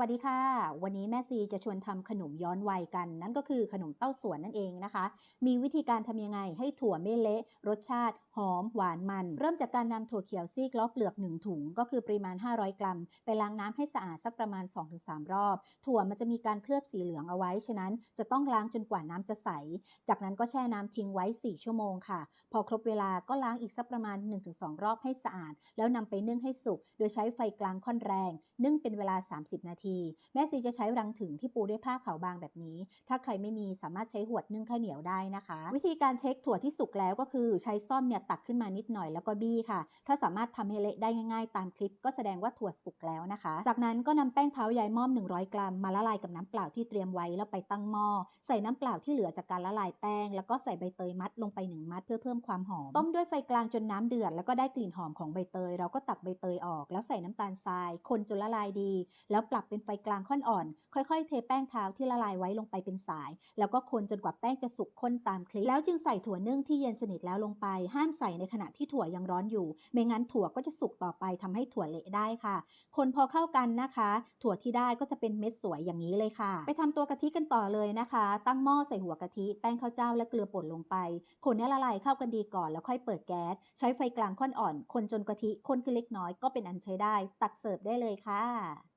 วัสดีค่ะ วันนี้แม่ซีจะชวนทำขนมย้อนวัยกัน นั่นก็คือขนมเต้าสวนนั่นเองนะคะ มีวิธีการทำยังไงให้ถั่วไม่เละรสชาติหอมหวานมัน เริ่มจากการนำถั่วเขียวซีกล้อเปลือก1ถุง ก็คือปริมาณ 500 กรัม ไปล้างน้ำให้สะอาดสักประมาณ 2-3 รอบ ถั่วมันจะมีการเคลือบสีเหลืองเอาไว้ ฉะนั้นจะต้องล้างจนกว่าน้ำจะใส จากนั้นก็แช่น้ำทิ้งไว้ 4 ชั่วโมงค่ะ พอครบเวลาก็ล้างอีกสักประมาณ 1-2 รอบให้สะอาด แล้วนำไปนึ่งให้สุก โดยใช้ไฟกลางค่อนแรง นึ่งเป็นเวลา 30 นาทีแม่ซีจะใช้รังถึงที่ปูด้วยผ้าขาวบางแบบนี้ ถ้าใครไม่มีสามารถใช้หวดนึ่งข้าวเหนียวได้นะคะ วิธีการเช็คถั่วที่สุกแล้วก็คือใช้ซ่อมเนี่ยตักขึ้นมานิดหน่อยแล้วก็บี้ค่ะ ถ้าสามารถทำให้เละได้ง่ายๆ ตามคลิปก็แสดงว่าถั่วสุกแล้วนะคะ จากนั้นก็นำแป้งเท้ายายม่อม 100 กรัมมาละลายกับน้ำเปล่าที่เตรียมไว้แล้วไปตั้งหม้อใส่น้ำเปล่าที่เหลือจากการละลายแป้ง แล้วก็ใส่ใบเตยมัดลงไป1มัดเพื่อเพิ่มความหอมต้มด้วยไฟกลางจนน้ำเดือดแล้วก็ได้กลิ่นหอมของใบเตย เราก็ตักใบเตยออก แล้วใส่น้ำตาลทราย คนจนละลายดี แล้วปรับเป็นไฟกลางค่อนอ่อน ค่อยๆ เทแป้งเท้าที่ละลายไว้ลงไปเป็นสาย แล้วก็คนจนกว่าแป้งจะสุกข้นตามคลิปแล้วจึงใส่ถั่วนึ่งที่เย็นสนิทแล้วลงไป ห้ามใส่ในขณะที่ถั่วยังร้อนอยู่ ไม่งั้นถั่วก็จะสุกต่อไปทำให้ถั่วเละได้ค่ะ คนพอเข้ากันนะคะ ถั่วที่ได้ก็จะเป็นเม็ดสวยอย่างนี้เลยค่ะ ไปทำตัวกะทิกันต่อเลยนะคะ ตั้งหม้อใส่หัวกะทิแป้งข้าวเจ้าและเกลือป่นลงไป คนให้ละลายเข้ากันดีก่อนแล้วค่อยเปิดแก๊สใช้ไฟกลางค่อนอ่อน คนจนกะทิข้นขึ้นเล็กน้อยก็เป็นอันใช้ได้ ตักเสิร์ฟได้เลยค่ะ